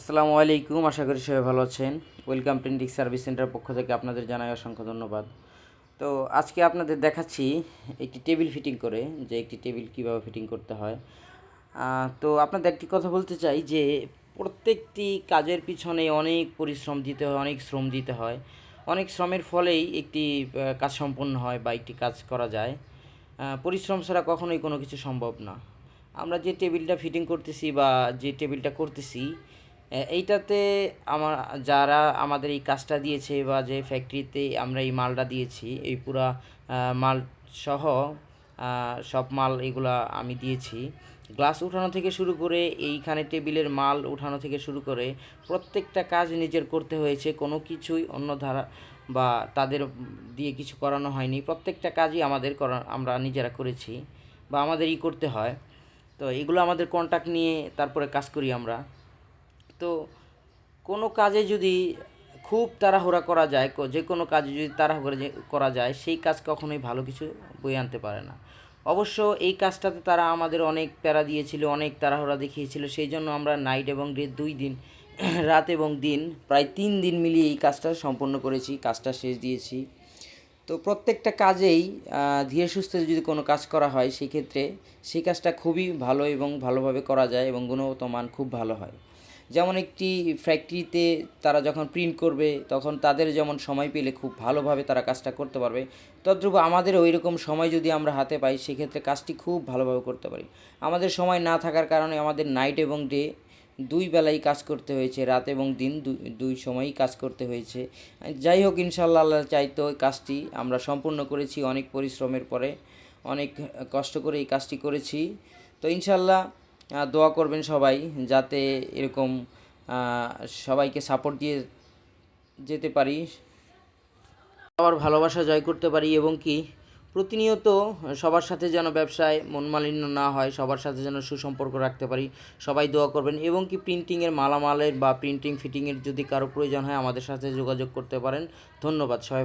আসসালামু আলাইকুম, আশা করি সবাই ভালো আছেন। ওয়েলকাম প্রিন্টিং সার্ভিস সেন্টার পক্ষ থেকে আপনাদের জানাই অসংখ্য ধন্যবাদ। তো আজকে আপনাদের দেখাচ্ছি একটি টেবিল ফিটিং করে, যে একটি টেবিল কীভাবে ফিটিং করতে হয়। তো আপনাদের একটি কথা বলতে চাই যে, প্রত্যেকটি কাজের পিছনে অনেক পরিশ্রম দিতে হয়, অনেক শ্রম দিতে হয়। অনেক শ্রমের ফলেই একটি কাজ সম্পন্ন হয় বা একটি কাজ করা যায়। পরিশ্রম ছাড়া কখনোই কোনো কিছু সম্ভব না। আমরা যে টেবিলটা ফিটিং করতেছি বা যে টেবিলটা করতেছি এইটাতে আমার, যারা আমাদের এই কাজটা দিয়েছে বা যে ফ্যাক্টরিতে আমরা এই মালটা দিয়েছি, এই পুরা মাল সহ সব মাল এগুলা আমি দিয়েছি। গ্লাস উঠানো থেকে শুরু করে এইখানে টেবিলের মাল উঠানো থেকে শুরু করে প্রত্যেকটা কাজ নিজের করতে হয়েছে, কোনো কিছুই অন্য ধারা বা তাদের দিয়ে কিছু করানো হয়নি। প্রত্যেকটা কাজই আমাদের করা, আমরা নিজেরা করেছি বা আমাদেরই করতে হয়। তো এগুলো আমাদের কন্ট্যাক্ট নিয়ে তারপরে কাজ করি আমরা। তো কোনো কাজে যদি খুব তাড়াহুড়া করা যায় যে কোনো কাজে যদি তাড়াহুড়া করা যায়, সেই কাজ কখনোই ভালো কিছু বয়ে আনতে পারে না। অবশ্য এই কাজটাতে তারা আমাদের অনেক প্যারা দিয়েছিল, অনেক তাড়াহুড়া দেখিয়েছিল, সেই জন্য আমরা নাইট এবং ডে দুই দিন, রাত এবং দিন, প্রায় তিন দিন মিলিয়ে এই কাজটা সম্পন্ন করেছি, কাজটা শেষ দিয়েছি। তো প্রত্যেকটা কাজেই ধীরে সুস্থে যদি কোনো কাজ করা হয় সেক্ষেত্রে সেই কাজটা খুবই ভালো এবং ভালোভাবে করা যায় এবং গুণগত মান খুব ভালো হয়। যেমন একটি ফ্যাক্টরিতে তারা যখন প্রিন্ট করবে, তখন তাদের যেমন সময় পেলে খুব ভালোভাবে তারা কাজটা করতে পারবে। তদ্রূপ আমাদের ওই রকম সময় যদি আমরা হাতে পাই, সেক্ষেত্রে কাজটি খুব ভালোভাবে করতে পারি। আমাদের সময় না থাকার কারণে আমাদের নাইট এবং ডে দুই বেলাই কাজ করতে হয়েছে, রাত এবং দিন দুই- সময়ই কাজ করতে হয়েছে। যাই হোক ইনশাল্লাহ আল্লাহ চাইতো কাজটি আমরা সম্পূর্ণ করেছি অনেক পরিশ্রমের পরে, অনেক কষ্ট করে এই কাজটি করেছি। তো ইনশাল্লাহ দোয়া করবেন সবাই যাতে এরকম সবাইকে সাপোর্ট দিয়ে যেতে পারি। সবার ভালোবাসা জয় করতে পারি এবং কি প্রতিনিয়ত সবার সাথে যেন ব্যবসায় মনমালিন্য না হয়, সবার সাথে যেন সুসম্পর্ক রাখতে পারি। সবাই দোয়া করবেন এবং কি প্রিন্টিংয়ের মালামালের বা প্রিন্টিং ফিটিংয়ের যদি কারও প্রয়োজন হয় আমাদের সাথে যোগাযোগ করতে পারেন। ধন্যবাদ সবাই।